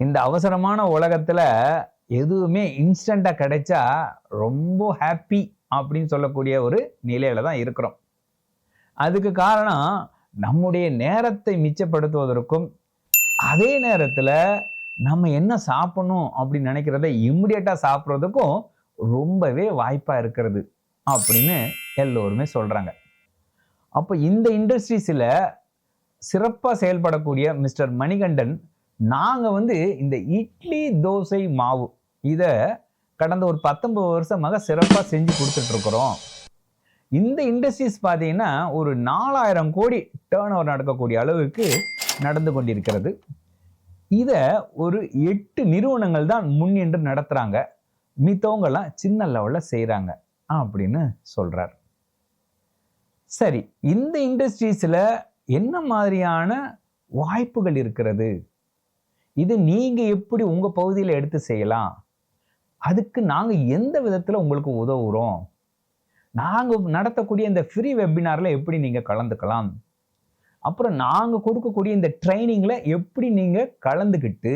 இந்த அவசரமான உலகத்துல எதுவுமே இன்ஸ்டண்டா கிடைச்சா ரொம்ப ஹாப்பி அப்படின்னு சொல்லக்கூடிய ஒரு நிலையில தான் இருக்கிறோம். அதுக்கு காரணம் நம்முடைய நேரத்தை மிச்சப்படுத்துவதற்கும் அதே நேரத்துல நம்ம என்ன சாப்பிடணும் அப்படின்னு நினைக்கிறத இம்மிடியட்டா சாப்பிட்றதுக்கும் ரொம்பவே வாய்ப்பா இருக்கிறது அப்படின்னு எல்லோருமே சொல்றாங்க. அப்போ இந்த இண்டஸ்ட்ரீஸில் சிறப்பாக செயல்படக்கூடிய மிஸ்டர் மணிகண்டன் நாங்கள் வந்து இந்த இட்லி தோசை மாவு இதை கடந்த ஒரு பத்தொன்பது வருஷமாக சிறப்பாக செஞ்சு கொடுத்துட்ருக்குறோம். இந்த இண்டஸ்ட்ரீஸ் பார்த்தீங்கன்னா ஒரு நாலாயிரம் கோடி டேர்ன் ஓவர் நடக்கக்கூடிய அளவுக்கு நடந்து கொண்டிருக்கிறது. இதை ஒரு எட்டு நிறுவனங்கள் தான் முன்னின்று நடத்துகிறாங்க மித்தவங்கெல்லாம் சின்ன லெவலில் செய்கிறாங்க அப்படின்னு சொல்கிறார் சரி இந்த இண்டஸ்ட்ரீஸில் என்ன மாதிரியான வாய்ப்புகள் இருக்கிறது? இது நீங்கள் எப்படி உங்கள் பகுதியில் எடுத்து செய்யலாம்? அதுக்கு நாங்கள் எந்த விதத்தில் உங்களுக்கு உதவுகிறோம் நாங்கள் நடத்தக்கூடிய இந்த ஃப்ரீ வெபினாரில் எப்படி நீங்கள் கலந்துக்கலாம்? அப்புறம் நாங்கள் கொடுக்கக்கூடிய இந்த ட்ரைனிங்கில் எப்படி நீங்கள் கலந்துக்கிட்டு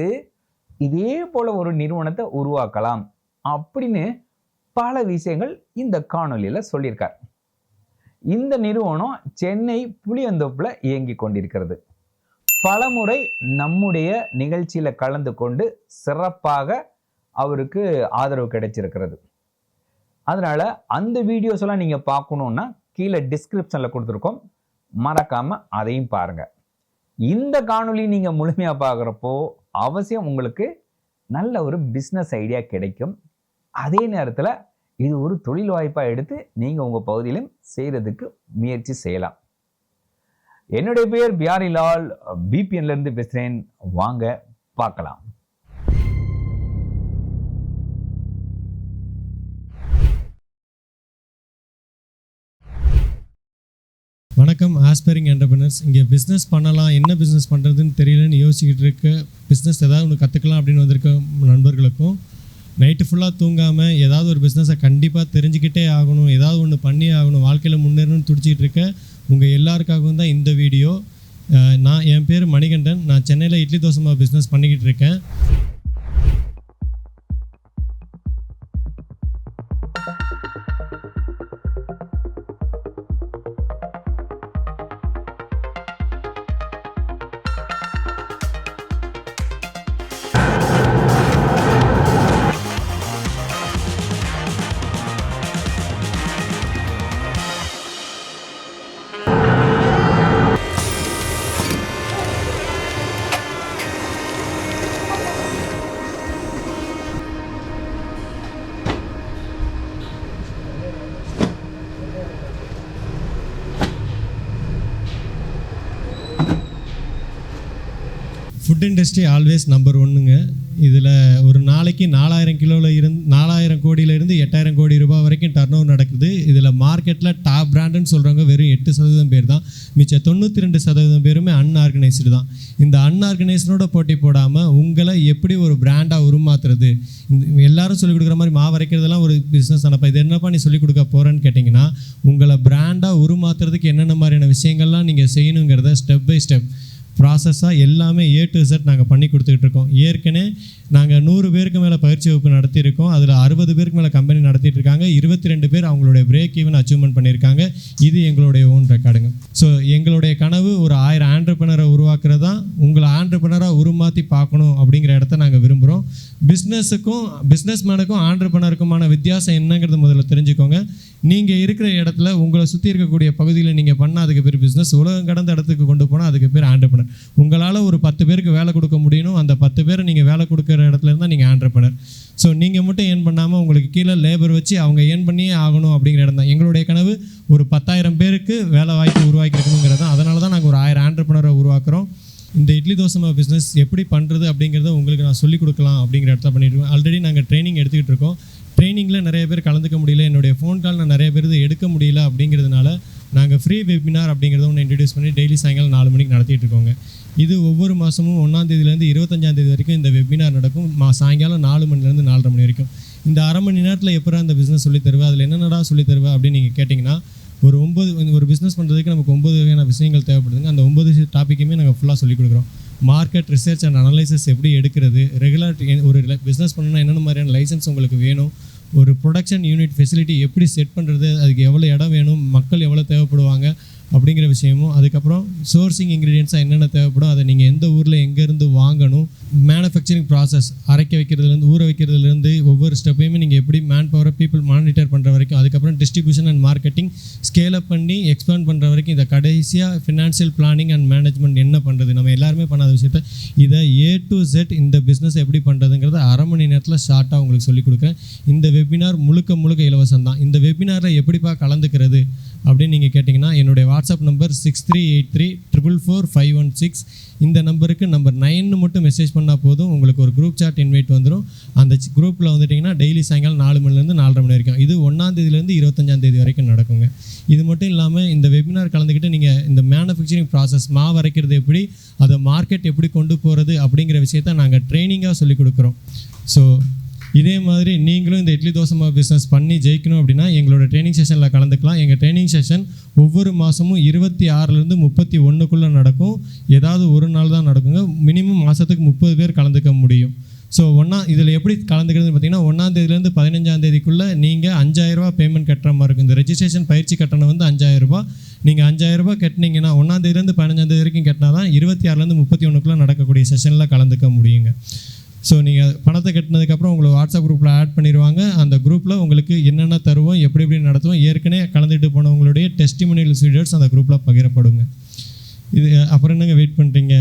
இதே போல் ஒரு நிறுவனத்தை உருவாக்கலாம் அப்படின்னு பல விஷயங்கள் இந்த காணொலியில் சொல்லியிருக்கார். இந்த நிறுவனம் சென்னை புளியந்தோப்பில் இயங்கி கொண்டிருக்கிறது. பலமுறை நம்முடைய நிகழ்ச்சியில் கலந்து கொண்டு சிறப்பாக அவருக்கு ஆதரவு கிடைச்சிருக்கிறது. அதனால் அந்த வீடியோஸ் எல்லாம் நீங்கள் பார்க்கணுன்னா கீழே டிஸ்கிரிப்ஷனில் கொடுத்துருக்கோம். மறக்காமல் அதையும் பாருங்கள் இந்த காணொலி நீங்கள் முழுமையாக பார்க்குறப்போ அவசியம் உங்களுக்கு நல்ல ஒரு பிஸ்னஸ் ஐடியா கிடைக்கும். அதே நேரத்தில் இது ஒரு தொழில் வாய்ப்பாக எடுத்து நீங்கள் உங்கள் பகுதியிலும் செய்கிறதுக்கு முயற்சி செய்யலாம். என்னுடைய பேர் பியாரிலால். பிபிஎன்லேருந்து பேசுகிறேன் வாங்க பார்க்கலாம். வணக்கம் ஆஸ்பைரிங் என்டர்பிரினர்ஸ் இங்கே பிஸ்னஸ் பண்ணலாம் என்ன பிஸ்னஸ் பண்ணுறதுன்னு தெரியலன்னு யோசிச்சுக்கிட்டு இருக்க பிஸ்னஸ் ஏதாவது ஒன்று கற்றுக்கலாம் அப்படின்னு வந்திருக்க நண்பர்களுக்கும் நைட்டு ஃபுல்லாக தூங்காமல் ஏதாவது ஒரு பிஸ்னஸை கண்டிப்பாக தெரிஞ்சுக்கிட்டே ஆகணும் ஏதாவது ஒன்று பண்ணி ஆகணும் வாழ்க்கையில் முன்னேறணும்னு துடிச்சிக்கிட்டு இருக்க உங்கள் எல்லாருக்காகவும் தான் இந்த வீடியோ நான் என் பேர் மணிகண்டன். நான் சென்னையில் இட்லி தோசை பிஸ்னஸ் பண்ணிக்கிட்டு இருக்கேன். ஃபுட் இண்டஸ்ட்ரி ஆல்வேஸ் நம்பர் ஒன்றுங்க இதில் ஒரு நாளைக்கு நாலாயிரம் கிலோவில் இருந்து நாலாயிரம் கோடியிலேருந்து எட்டாயிரம் கோடி ரூபாய் வரைக்கும் டர்ன் ஓவர் நடக்குது. இதில் மார்க்கெட்டில் டாப் பிராண்டுன்னு சொல்கிறவங்க வெறும் எட்டு சதவீதம் பேர் தான். மிச்சம் தொண்ணூற்றி ரெண்டு சதவீதம் பேருமே அன்ஆர்கனைஸ்டு தான். இந்த அன்ஆர்கனைஸ்டோட போட்டி போடாமல் உங்களை எப்படி ஒரு பிராண்டாக உருமாத்துறது? இந்த எல்லாரும் சொல்லிக் கொடுக்குற மாதிரி மாவு அரைக்கிறதெல்லாம் ஒரு பிஸ்னஸ் தானப்பா. இது என்னப்பா நீ சொல்லிக் கொடுக்க போகிறேன்னு கேட்டிங்கன்னா உங்களை பிராண்டாக உருமாத்துறதுக்கு என்னென்ன மாதிரியான விஷயங்கள்லாம் நீங்கள் செய்யணுங்கிறத ஸ்டெப் பை ஸ்டெப் ப்ராசஸாக எல்லாமே ஏ டு இசட் நாங்கள் பண்ணி கொடுத்துக்கிட்டு இருக்கோம். ஏற்கனவே நாங்கள் நூறு பேருக்கு மேலே பயிற்சி வகுப்பு நடத்தியிருக்கோம். அதில் அறுபது பேருக்கு மேலே கம்பெனி நடத்திட்டு இருக்காங்க. இருபத்தி ரெண்டு பேர் அவங்களுடைய பிரேக் ஈவன் அச்சீவ்மெண்ட் பண்ணியிருக்காங்க. இது எங்களுடைய ஓன் ரெக்கார்டுங்க ஸோ எங்களுடைய கனவு ஒரு ஆயிரம் ஆண்டர்பனரை உருவாக்குறது தான் உங்களை ஆண்டர்பனராக உருமாற்றி பார்க்கணும் அப்படிங்கிற இடத்த நாங்கள் விரும்புகிறோம் பிஸ்னஸுக்கும் பிஸ்னஸ் மேனுக்கும் ஆண்டர்பனருக்குமான வித்தியாசம் என்னங்கிறது முதல்ல தெரிஞ்சுக்கோங்க. நீங்கள் இருக்கிற இடத்துல உங்களை சுற்றி இருக்கக்கூடிய பகுதியில் நீங்கள் பண்ணால் அதுக்கு பேர் பிஸ்னஸ் உலகம் கடந்த இடத்துக்கு கொண்டு போனால் அதுக்கு பேர் ஆண்டர்பனர் உங்களால் ஒரு பத்து பேருக்கு வேலை கொடுக்க முடியணும் அந்த பத்து பேரை நீங்கள் வேலை கொடுக்குற இடத்துல இருந்தால் நீங்கள் ஆண்டர்பனர் ஸோ நீங்கள் மட்டும் ஏன் பண்ணாமல் உங்களுக்கு கீழே லேபர் வச்சு அவங்க ஏர்ன் பண்ணியே ஆகணும் அப்படிங்கிற இடம் தான். எங்களுடைய கனவு ஒரு பத்தாயிரம் பேருக்கு வேலை வாய்ப்பு உருவாக்கி இருக்கணுங்கிறது தான். அதனால தான் நாங்கள் ஒரு ஆயிரம் ஆண்டர்பனரை உருவாக்குறோம். இந்த இட்லி தோசை பிஸ்னஸ் எப்படி பண்ணுறது அப்படிங்கிறத உங்களுக்கு நான் சொல்லிக் கொடுக்கலாம் அப்படிங்கிற இடத்த பண்ணிட்டு இருக்கோம். ஆல்ரெடி நாங்கள் ட்ரைனிங் எடுத்துக்கிட்டு இருக்கோம். ட்ரைனிங்கில் நிறைய பேர் கலந்துக்க முடியல. என்னுடைய ஃபோன் கால் நான் நிறைய பேர் எடுக்க முடியல அப்படிங்கிறதுனால நாங்கள் ஃப்ரீ வெபினார் அப்படிங்கிறத ஒன்று இன்ட்ரடியூஸ் பண்ணி டெய்லி சாயங்காலம் நாலு மணிக்கு நடத்திட்டு இருக்கோங்க. இது ஒவ்வொரு மாதமும் ஒன்றாந்தேதியிலேருந்து இருபத்தஞ்சாந்தேதி வரைக்கும் இந்த வெபினார் நடக்கும். மா சாயங்காலம் நாலு மணிலேருந்து நாலரை மணி வரைக்கும். இந்த அரை மணி நேரத்தில் எப்போ அந்த பிஸ்னஸ் சொல்லி தருவேன் அதில் என்னென்னடா சொல்லி தருவேன் அப்படின்னு நீங்கள் கேட்டிங்கன்னா ஒரு ஒம்பது ஒரு பிஸ்னஸ் பண்ணுறதுக்கு நமக்கு ஒம்பது வகையான விஷயங்கள் தேவைப்படுதுங்க. அந்த ஒம்பது டாப்பிக்குமே நாங்கள் ஃபுல்லாக சொல்லிக் கொடுக்குறோம். மார்க்கெட் ரிசர்ச் அண்ட் அனலைசஸ் எப்படி எடுக்கிறது? ரெகுலர் ஒரு பிஸ்னஸ் பண்ணணும்னா என்னென்ன மாதிரியான லைசன்ஸ் உங்களுக்கு வேணும்? ஒரு ப்ரொடக்ஷன் யூனிட் ஃபெசிலிட்டி எப்படி செட் பண்ணுறது அதுக்கு எவ்வளோ இடம் வேணும் மக்கள் எவ்வளோ தேவைப்படுவாங்க அப்படிங்கிற விஷயமும் அதுக்கப்புறம் சோர்சிங் இன்க்ரீடியன்ஸாக என்னென்ன தேவைப்படும் அதை நீங்கள் எந்த ஊரில் எங்கேருந்து வாங்கணும் மேனுஃபேக்சரிங் ப்ராசஸ் அரைக்க வைக்கிறதுலேருந்து ஊற வைக்கிறதுலேருந்து ஒவ்வொரு ஸ்டெப்பையுமே நீங்கள் எப்படி மேன் பவரை பீப்புள் மானிட்டர் பண்ணுற வரைக்கும் அதுக்கப்புறம் distribution and marketing scale up பண்ணி எக்ஸ்பேண்ட் பண்ணுற வரைக்கும் இதை கடைசியாக ஃபினான்ஷியல் பிளானிங் அண்ட் மேனேஜ்மெண்ட் என்ன பண்ணுறது நம்ம எல்லாருமே பண்ணாத விஷயத்த இதை ஏ டு செட் இந்த பிஸ்னஸ் எப்படி பண்ணுறதுங்கிறத அரை மணி நேரத்தில் ஷார்ட்டாக உங்களுக்கு சொல்லிக் கொடுக்குறேன். இந்த வெபினார் முழுக்க முழுக்க இலவசம் தான் இந்த வெபினாரில் எப்படிப்பா கலந்துக்கிறது அப்படின்னு நீங்கள் கேட்டிங்கன்னா என்னுடைய WhatsApp number six three eight three triple four five one six இந்த நம்பருக்கு நம்பர் நைன்னு மட்டும் மெசேஜ் பண்ணால் போதும். உங்களுக்கு ஒரு குரூப் சாட் இன்வைட் வந்துடும் அந்த குரூப்பில் வந்துட்டிங்கன்னா டெய்லி சாயங்காலம் நாலு மணிலேருந்து நாலரை மணி வரைக்கும். இது ஒன்றாந்தேதியிலேருந்து இருபத்தஞ்சாந்தேதி வரைக்கும் நடக்குங்க. இது மட்டும் இல்லாமல் இந்த வெபினார் கலந்துக்கிட்டு நீங்கள் இந்த மேனுஃபேக்சரிங் ப்ராசஸ் மாவு அரைக்கிறது எப்படி அதை மார்க்கெட் எப்படி கொண்டு போகிறது அப்படிங்கிற விஷயத்த நாங்கள் ட்ரைனிங்காக சொல்லிக் கொடுக்குறோம். ஸோ இதே மாதிரி நீங்களும் இந்த இட்லி தோசை மாவு பிஸ்னஸ் பண்ணி ஜெயிக்கணும் அப்படின்னா எங்களோட ட்ரைனிங் செஷனில் கலந்துக்கலாம். எங்கள் ட்ரைனிங் செஷன் ஒவ்வொரு மாதமும் இருபத்தி ஆறுலேருந்து முப்பத்தி ஒன்றுக்குள்ளே நடக்கும். ஏதாவது ஒரு நாள் தான் நடக்குங்க. மினிமம் மாதத்துக்கு முப்பது பேர் கலந்துக்க முடியும். ஸோ ஒன்றா இதில் எப்படி கலந்துக்கிறதுன்னு பார்த்தீங்கன்னா ஒன்றாந்தேதியிலேருந்து பதினஞ்சாந்தேதிக்குள்ளே நீங்கள் அஞ்சாயிரரூபா பேமெண்ட் கட்டுற மாதிரி இருக்கும். இந்த ரெஜிஸ்ட்ரேஷன் பயிற்சி கட்டணம் வந்து அஞ்சாயிரரூபா நீங்கள் அஞ்சாயிரரூபா கட்டினீங்கன்னா ஒன்றாந்தேதியிலேருந்து பதினஞ்சாந்தேதி வரைக்கும் கட்டினா தான் இருபத்தி ஆறுலேருந்து முப்பத்தி ஒன்றுக்குள்ளே நடக்கக்கூடிய செஷனில் கலந்துக்க முடியுங்க. ஸோ நீங்கள் பணத்தை கட்டினதுக்கப்புறம் உங்களை வாட்ஸ்அப் குரூப்பில் ஆட் பண்ணிடுவாங்க அந்த குரூப்பில் உங்களுக்கு என்னென்ன தருவோம் எப்படி எப்படி நடத்துவோம் ஏற்கனவே கலந்துட்டு போனவங்களுடைய டெஸ்டிமோனியல் வீடியோஸ் அந்த குரூப்பில் பகிரப்படுங்க. இது அப்புறம் என்னங்க வெயிட் பண்ணுறீங்க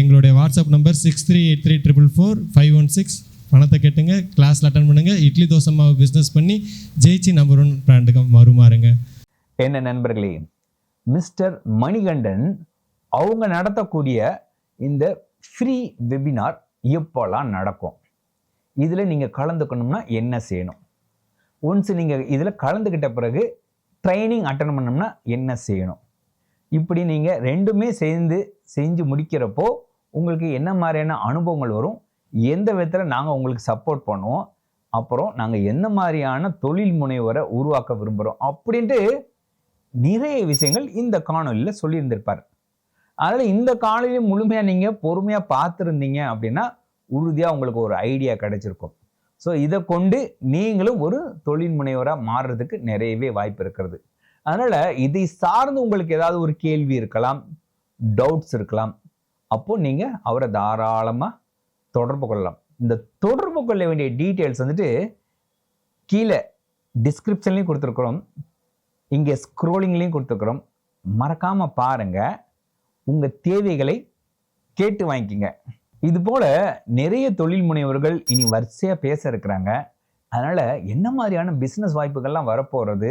எங்களுடைய WhatsApp number six three eight three triple four five one six பணத்தை கட்டுங்க கிளாஸில் அட்டன் பண்ணுங்கள் இட்லி தோசை மாவு பிஸ்னஸ் பண்ணி ஜெயிச்சி நம்பர் ஒன் பிராண்டுக்கு மறுமாறுங்க. என்ன நண்பர்களே மிஸ்டர் மணிகண்டன் அவங்க நடத்தக்கூடிய இந்த ஃப்ரீ வெபினார் எப்போல்லாம் நடக்கும். இதில் நீங்கள் கலந்துக்கணும்னா என்ன செய்யணும்? ஒன்ஸ் நீங்கள் இதில் கலந்துக்கிட்ட பிறகு ட்ரைனிங் அட்டன் பண்ணோம்னா என்ன செய்யணும்? இப்படி நீங்கள் ரெண்டுமே சேர்ந்து செஞ்சு முடிக்கிறப்போ உங்களுக்கு என்ன மாதிரியான அனுபவங்கள் வரும்? எந்த விதத்தில் நாங்கள் உங்களுக்கு சப்போர்ட் பண்ணுவோம்? அப்புறம் நாங்கள் எந்த மாதிரியான தொழில் முனைவரை உருவாக்க விரும்புகிறோம் அப்படின்ட்டு நிறைய விஷயங்கள் இந்த காணொலியில் சொல்லியிருந்திருப்பார். அதனால் இந்த காணொலியை முழுமையாக நீங்கள் பொறுமையாக பார்த்துருந்தீங்க அப்படின்னா உறுதியாக உங்களுக்கு ஒரு ஐடியா கிடைச்சிருக்கும். ஸோ இதை கொண்டு நீங்களும் ஒரு தொழில் முனைவராக மாறுறதுக்கு நிறையவே வாய்ப்பு இருக்கிறது. அதனால் இதை சார்ந்து உங்களுக்கு ஏதாவது ஒரு கேள்வி இருக்கலாம் டவுட்ஸ் இருக்கலாம் அப்போ நீங்கள் அவரை தாராளமாக தொடர்பு கொள்ளலாம். இந்த தொடர்பு கொள்ள வேண்டிய டீட்டெயில்ஸ் வந்துட்டு கீழே டிஸ்கிரிப்ஷன்லேயும் கொடுத்துருக்குறோம். இங்கே ஸ்க்ரோலிங்லேயும் கொடுத்துருக்குறோம். மறக்காமல் பாருங்கள் உங்கள் தேவைகளை கேட்டு வாங்கிக்கிங்க. இது போல் நிறைய தொழில் முனைவர்கள் இனி வரிசையாக பேச இருக்கிறாங்க. அதனால் என்ன மாதிரியான பிஸ்னஸ் வாய்ப்புகள்லாம் வரப்போகிறது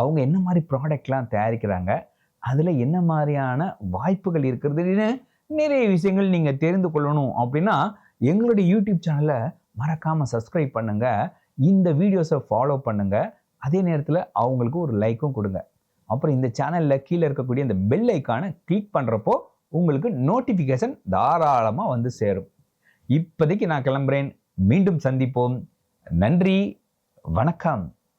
அவங்க என்ன மாதிரி ப்ராடக்ட்லாம் தயாரிக்கிறாங்க? அதில் என்ன மாதிரியான வாய்ப்புகள் இருக்கிறதுன்னு நிறைய விஷயங்கள் நீங்கள் தெரிந்து கொள்ளணும் அப்படின்னா எங்களுடைய யூடியூப் சேனலை மறக்காமல் சப்ஸ்கிரைப் பண்ணுங்கள் இந்த வீடியோஸை ஃபாலோ பண்ணுங்கள் அதே நேரத்தில் அவங்களுக்கு ஒரு லைக்கும் கொடுங்க. அப்புறம் இந்த சேனலில் கீழே இருக்கக்கூடிய இந்த பெல் ஐக்கானை கிளிக் பண்ணுறப்போ உங்களுக்கு நோட்டிஃபிகேஷன் தாராளமாக வந்து சேரும். இப்போதைக்கு நான் கிளம்புறேன். மீண்டும் சந்திப்போம். நன்றி. வணக்கம்.